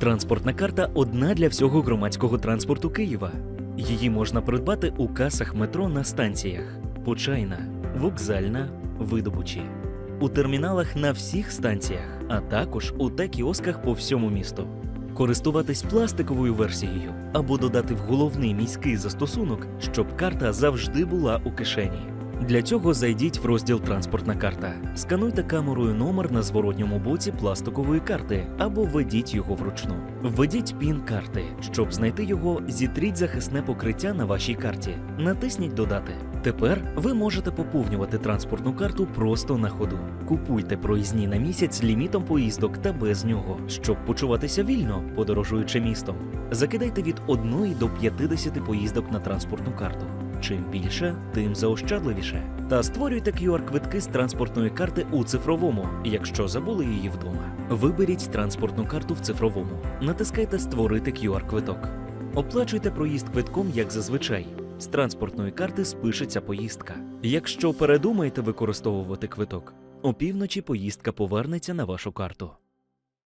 Транспортна карта одна для всього громадського транспорту Києва. Її можна придбати у касах метро на станціях Почайна, Вокзальна, Видобучі, у терміналах на всіх станціях, а також у та кіосках по всьому місту. Користуватись пластиковою версією або додати в головний міський застосунок, щоб карта завжди була у кишені. Для цього зайдіть в розділ Транспортна карта. Скануйте камерою номер на зворотньому боці пластикової карти або введіть його вручну. Введіть пін карти. Щоб знайти його, зітріть захисне покриття на вашій карті. Натисніть Додати. Тепер ви можете поповнювати транспортну карту просто на ходу. Купуйте проїзні на місяць лімітом поїздок та без нього, щоб почуватися вільно, подорожуючи містом. Закидайте від 1 до 50 поїздок на транспортну карту. Чим більше, тим заощадливіше. Та створюйте QR-квитки з транспортної карти у цифровому, якщо забули її вдома. Виберіть транспортну карту в цифровому. Натискайте Створити QR-квиток. Оплачуйте проїзд квитком, як зазвичай. З транспортної карти спишеться поїздка. Якщо передумаєте використовувати квиток, опівночі поїздка повернеться на вашу карту.